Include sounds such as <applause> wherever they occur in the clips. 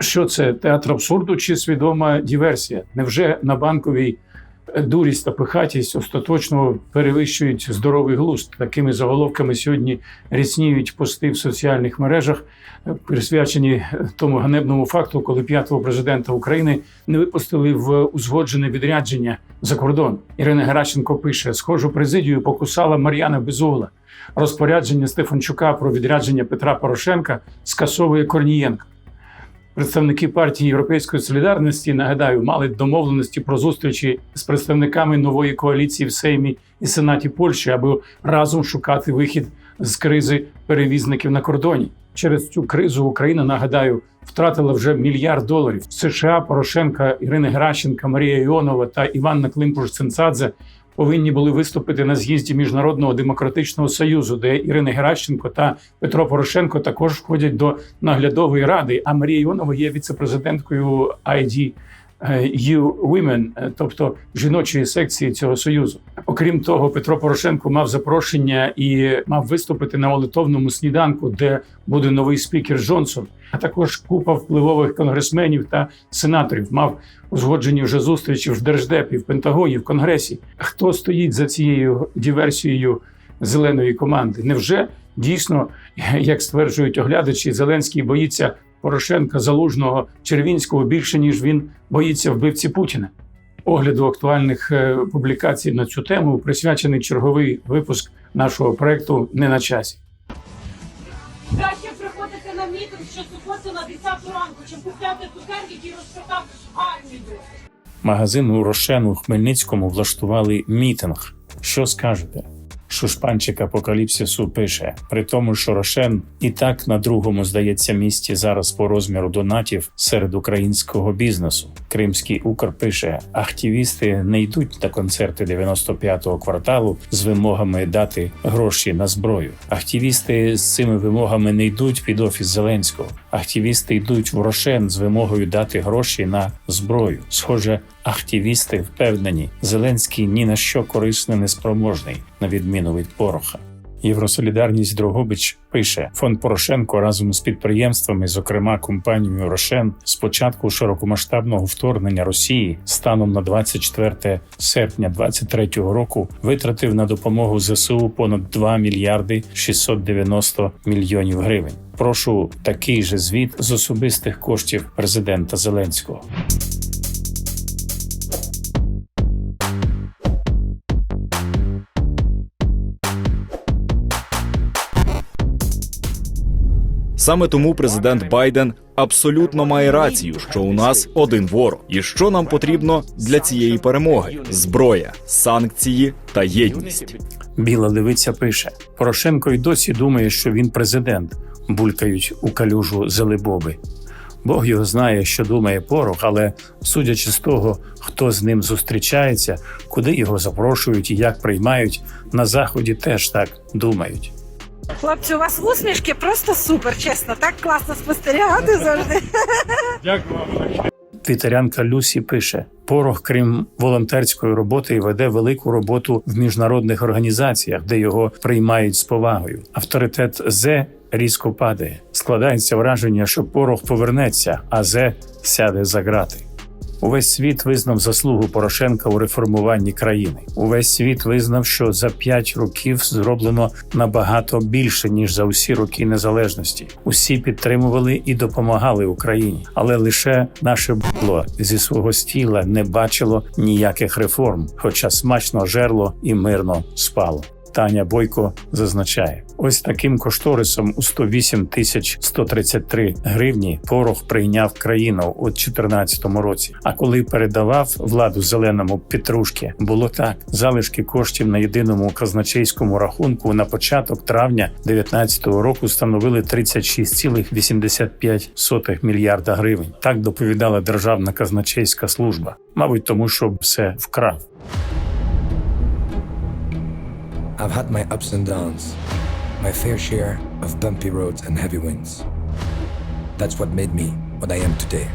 Що це театр абсурду чи свідома диверсія? Невже на банковій дурість та пихатість остаточно перевищують здоровий глузд? Такими заголовками сьогодні рясніють пости в соціальних мережах, е, присвячені тому ганебному факту, коли п'ятого президента України не випустили в узгоджене відрядження за кордон. Ірина Геращенко пише: схожу президію покусала Мар'яна Безугла. Розпорядження Стефанчука про відрядження Петра Порошенка скасовує Корнієнко. Представники партії Європейської солідарності нагадаю мали домовленості про зустрічі з представниками нової коаліції в Сеймі і Сенаті Польщі, аби разом шукати вихід з кризи перевізників на кордоні. Через цю кризу Україна нагадаю втратила вже мільярд доларів. США Порошенка, Ірина Геращенка, Марія Іонова та Іванна Климпуш-Цинцадзе повинні були виступити на з'їзді міжнародного демократичного союзу, де Ірина Геращенко та Петро Порошенко також входять до наглядової ради. А Марія Іонова є віцепрезиденткою ID You Women, е, тобто жіночої секції цього союзу. Окрім того, Петро Порошенко мав запрошення і мав виступити на молитовному сніданку, де буде новий спікер Джонсон. А також купа впливових конгресменів та сенаторів мав узгоджені вже зустрічі в держдепі, в Пентагоні, в Конгресі. Хто стоїть за цією диверсією зеленої команди? Невже дійсно, як стверджують оглядачі, Зеленський боїться Порошенка, Залужного, Червінського більше ніж він боїться вбивці Путіна? Огляду актуальних е, публікацій на цю тему присвячений черговий випуск нашого проекту не на часі. На мітинг щосуботи на 10 ранку, чим купляти цукерки, які розпитав армію. Магазин у Рошену у Хмельницькому влаштували мітинг. Що скажете? Шушпанчик Апокаліпсису пише: при тому, що Рошен і так на другому здається місці зараз по розміру донатів серед українського бізнесу. Кримський Укр пише: активісти не йдуть на концерти 95-го кварталу з вимогами дати гроші на зброю. Активісти з цими вимогами не йдуть під офіс Зеленського. Активісти йдуть в Рошен з вимогою дати гроші на зброю. Схоже, активісти впевнені, Зеленський ні на що корисно не спроможний, на відміну від Пороха. Євросолідарність Дрогобич пише: фонд Порошенко разом з підприємствами, зокрема компанією Рошен, з початку широкомасштабного вторгнення Росії станом на 24 серпня 2023 року витратив на допомогу ЗСУ понад 2 мільярди 690 мільйонів гривень. Прошу такий же звіт з особистих коштів президента Зеленського. Саме тому президент Байден абсолютно має рацію, що у нас один ворог, і що нам потрібно для цієї перемоги: зброя, санкції та єдність. Біла левиця пише: Порошенко й досі думає, що він президент, булькають у калюжу зелебоби. Бог його знає, що думає порох, але судячи з того, хто з ним зустрічається, куди його запрошують і як приймають, на заході теж так думають. Хлопці, у вас усмішки просто супер, чесно. Так класно спостерігати завжди. Твітерянка Люсі пише: Порох, крім волонтерської роботи, веде велику роботу в міжнародних організаціях, де його приймають з повагою. Авторитет Зе різко падає. Складається враження, що порох повернеться, а Зе сяде за грати. Увесь світ визнав заслугу Порошенка у реформуванні країни. Увесь світ визнав, що за п'ять років зроблено набагато більше ніж за усі роки незалежності. Усі підтримували і допомагали Україні, але лише наше було зі свого стіла не бачило ніяких реформ, хоча смачно жерло і мирно спало. Таня Бойко зазначає, ось таким кошторисом у 108 тисяч 133 гривні порох прийняв країну у 2014 році. А коли передавав владу зеленому Петрушки, було так: залишки коштів на єдиному казначейському рахунку на початок травня 2019 року становили 36,85 мільярда гривень. Так доповідала Державна казначейська служба, мабуть, тому що все вкрав. I've had my ups and downs, my fair share of bumpy roads and heavy winds. That's what made me what I am today.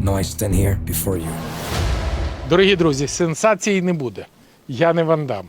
Now I stand here before you. Дорогі друзі, сенсації не буде. Я не вандам.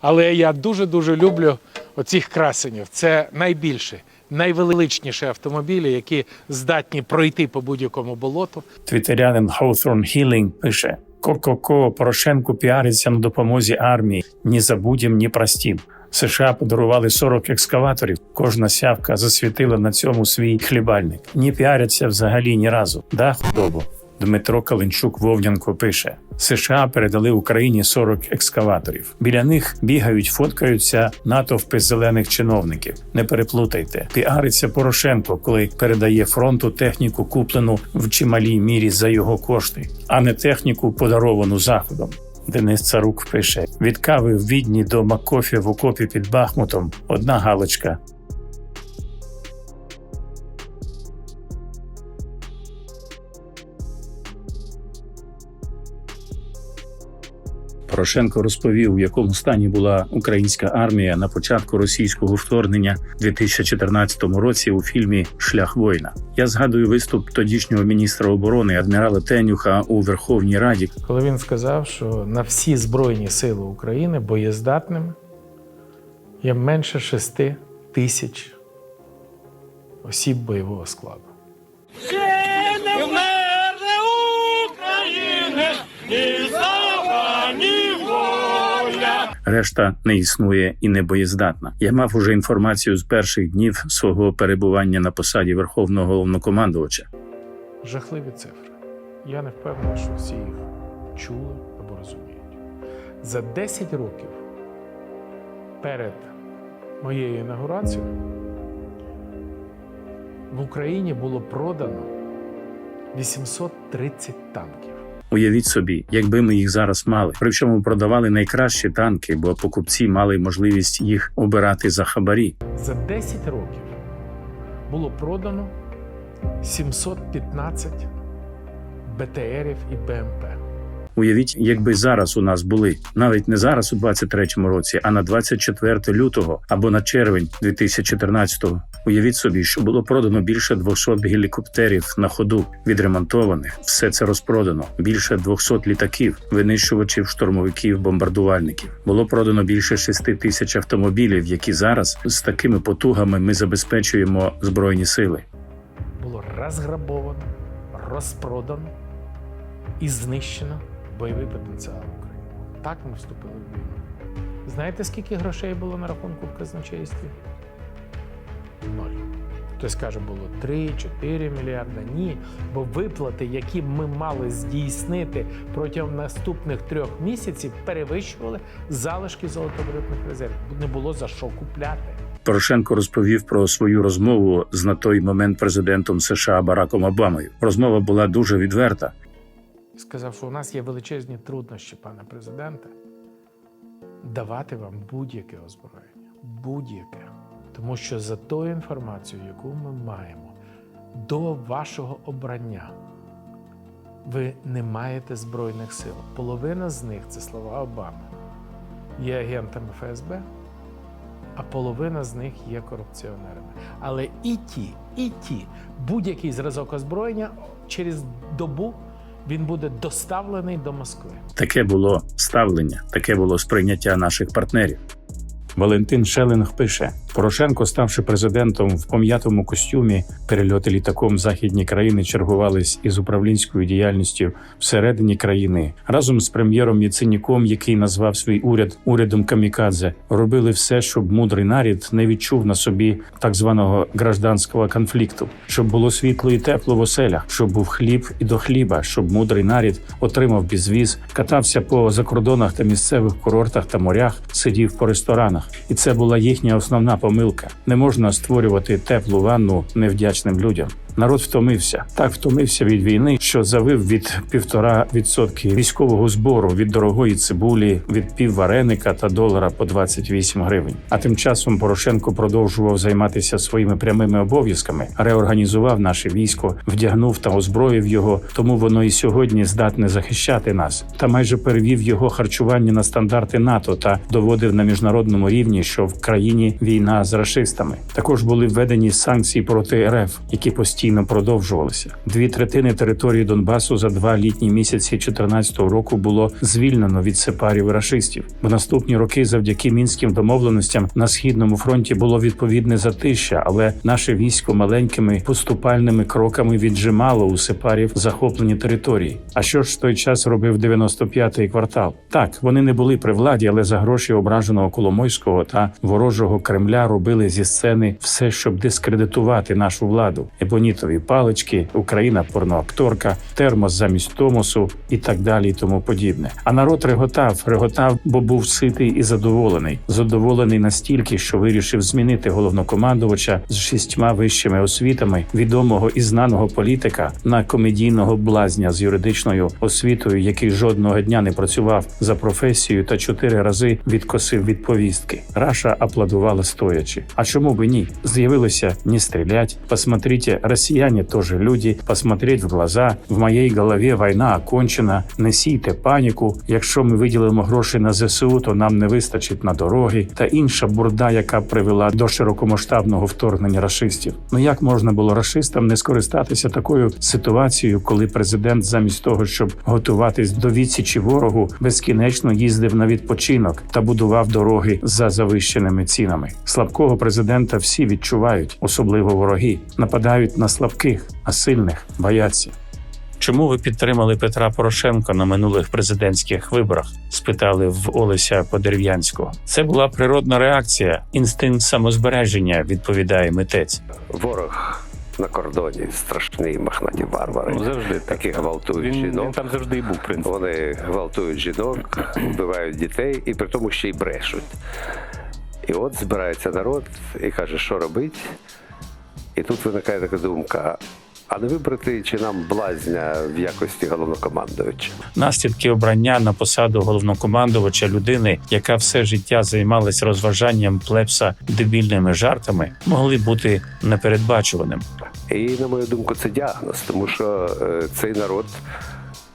Але я дуже-дуже люблю оцих красенів. Це найбільше, найвеличніші автомобілі, які здатні пройти по будь-якому болоту. Твітерянин Hawthorne Healing пише: Ко-ко-ко, Порошенко піариться на допомозі армії. Ні забудім, ні простім. США подарували 40 екскаваторів. Кожна сявка засвітила на цьому свій хлібальник. Ні піаряться взагалі ні разу. Да, худобу. Дмитро Каленчук Вовнянко пише: США передали Україні 40 екскаваторів. Біля них бігають, фоткаються натовпи зелених чиновників. Не переплутайте. Піариться Порошенко, коли передає фронту техніку, куплену в чималій мірі за його кошти, а не техніку, подаровану заходом. Денис Царук пише: від кави в відні до Макофі в окопі під Бахмутом одна галочка. Порошенко розповів, в якому стані була українська армія на початку російського вторгнення у 2014 році у фільмі Шлях воїна. Я згадую виступ тодішнього міністра оборони адмірала Тенюха у Верховній Раді, Коли він сказав, що на всі Збройні сили України боєздатними є менше 6 тисяч осіб бойового складу. Решта не існує і не боєздатна. Я мав уже інформацію з перших днів свого перебування на посаді верховного головнокомандувача. Жахливі цифри. Я не впевнений, що всі їх чули або розуміють. За 10 років перед моєю інаугурацією в Україні було продано 830 танків. Уявіть собі, якби ми їх зараз мали, причому продавали найкращі танки, бо покупці мали можливість їх обирати за хабарі. За 10 років було продано 715 БТРів і БМП. Уявіть, якби зараз у нас були навіть не зараз у 23-му році, а на 24 лютого або на червень 2014-го. Уявіть собі, що було продано більше 200 гелікоптерів на ходу, відремонтованих. Все це розпродано. Більше 200 літаків, винищувачів, штурмовиків, бомбардувальників. Було продано більше 6 тисяч автомобілів, які зараз з такими потугами ми забезпечуємо збройні сили. Було розграбовано, розпродано і знищено бойовий потенціал України. Так ми вступили в війну. Знаєте, скільки грошей було на рахунку в казначействі? Ноль. Хтось каже, було 3-4 мільярда. Ні, бо виплати, які ми мали здійснити протягом наступних трьох місяців, перевищували залишки золотовалютних резервів. Не було за що купляти. Порошенко розповів про свою розмову з на той момент президентом США Бараком Обамою. Розмова була дуже відверта. Сказав, що у нас є величезні труднощі, пане президенте, давати вам будь-яке озброєння. Будь-яке. Тому що за тою інформацією, яку ми маємо до вашого обрання, ви не маєте Збройних сил. Половина з них це слова Обами, є агентами ФСБ, а половина з них є корупціонерами. Але і ті, і ті, будь-який зразок озброєння через добу він буде доставлений до Москви. Таке було ставлення, таке було сприйняття наших партнерів. Валентин Шелинг пише: Порошенко, ставши президентом в пом'ятому костюмі, перельоти літаком західні країни чергувались із управлінською діяльністю всередині країни. Разом з прем'єром Яценюком, який назвав свій уряд урядом камікадзе, робили все, щоб мудрий нарід не відчув на собі так званого гражданського конфлікту, щоб було світло і тепло в оселях, щоб був хліб і до хліба, щоб мудрий нарід отримав безвіз, катався по закордонах та місцевих курортах та морях, сидів по ресторанах. І це була їхня основна помилка. Не можна створювати теплу ванну невдячним людям. Народ втомився, так втомився від війни, що завив від півтора відсотки військового збору від дорогої цибулі, від піввареника та долара по 28 гривень. А тим часом Порошенко продовжував займатися своїми прямими обов'язками, реорганізував наше військо, вдягнув та озброїв його. Тому воно і сьогодні здатне захищати нас, та майже перевів його харчування на стандарти НАТО та доводив на міжнародному рівні, що в країні війна з рашистами. Також були введені санкції проти РФ, які постійно постійно продовжувалися. Дві третини території Донбасу за два літні місяці 2014 року було звільнено від сепарів рашистів. В наступні роки, завдяки мінським домовленостям, на східному фронті було відповідне затища, але наше військо маленькими поступальними кроками віджимало у сепарів захоплені території. А що ж в той час робив 95-й квартал? Так, вони не були при владі, але за гроші ображеного Коломойського та ворожого Кремля робили зі сцени все, щоб дискредитувати нашу владу. Ебонітові палички, Україна порноакторка, термос замість томосу і так далі, і тому подібне. А народ реготав, реготав, бо був ситий і задоволений. Задоволений настільки, що вирішив змінити головнокомандувача з шістьма вищими освітами відомого і знаного політика на комедійного блазня з юридичною освітою, який жодного дня не працював за професією та чотири рази відкосив від повістки. Раша аплодувала стоячи. А чому би ні? З'явилося не стрілять. Посмотрите, росіяне теж люди. Посмотреть в глаза. В моїй голові війна окончена. Не сійте паніку. Якщо ми виділимо гроші на ЗСУ, то нам не вистачить на дороги та інша бурда, яка привела до широкомасштабного вторгнення рашистів. Ну як можна було рашистам не скористатися такою ситуацією, коли президент, замість того, щоб готуватись до відсічі ворогу, безкінечно їздив на відпочинок та будував дороги за завищеними цінами. Слабкого президента всі відчувають, особливо вороги, нападають на слабких, а сильних бояться. Чому ви підтримали Петра Порошенка на минулих президентських виборах? спитали в Олеся Подерв'янського. Це була природна реакція, інстинкт самозбереження, відповідає митець. Ворог на кордоні страшні махнаті варвари, Ну, завжди так. гвалтують Він, жінок. він там завжди і був, в принципі. Вони гвалтують жінок, <clears throat> вбивають дітей і при тому ще й брешуть. І от збирається народ і каже, що робить. І тут виникає така думка: а не вибрати чи нам блазня в якості головнокомандувача? Наслідки обрання на посаду головнокомандувача людини, яка все життя займалась розважанням плепса дебільними жартами, могли бути непередбачуваним. І, на мою думку, це діагноз, тому що е, цей народ,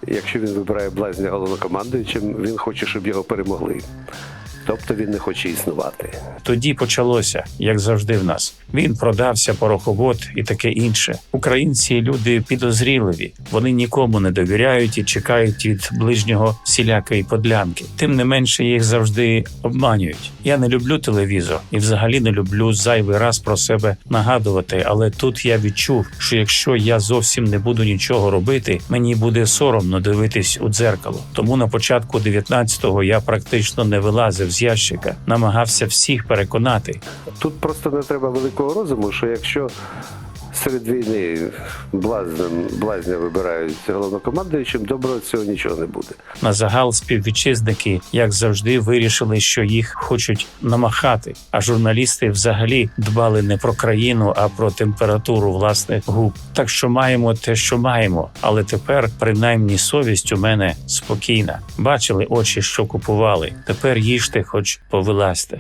якщо він вибирає блазня головнокомандуючим, він хоче, щоб його перемогли. Тобто він не хоче існувати. Тоді почалося, як завжди, в нас. Він продався, пороховод і таке інше. Українці люди підозріливі. Вони нікому не довіряють і чекають від ближнього всілякої подлянки. Тим не менше їх завжди обманюють. Я не люблю телевізор і взагалі не люблю зайвий раз про себе нагадувати. Але тут я відчув, що якщо я зовсім не буду нічого робити, мені буде соромно дивитись у дзеркало. Тому на початку 19-го я практично не вилазив з ящика, намагався всіх переконати. Тут просто не треба великого розуму, що якщо серед війни блазнем, блазня вибирають головнокомандуючим, доброго цього нічого не буде. На загал співвітчизники, як завжди, вирішили, що їх хочуть намахати. А журналісти взагалі дбали не про країну, а про температуру власних губ. Так що маємо те, що маємо. Але тепер, принаймні, совість у мене спокійна. Бачили очі, що купували. Тепер їжте, хоч повилазьте.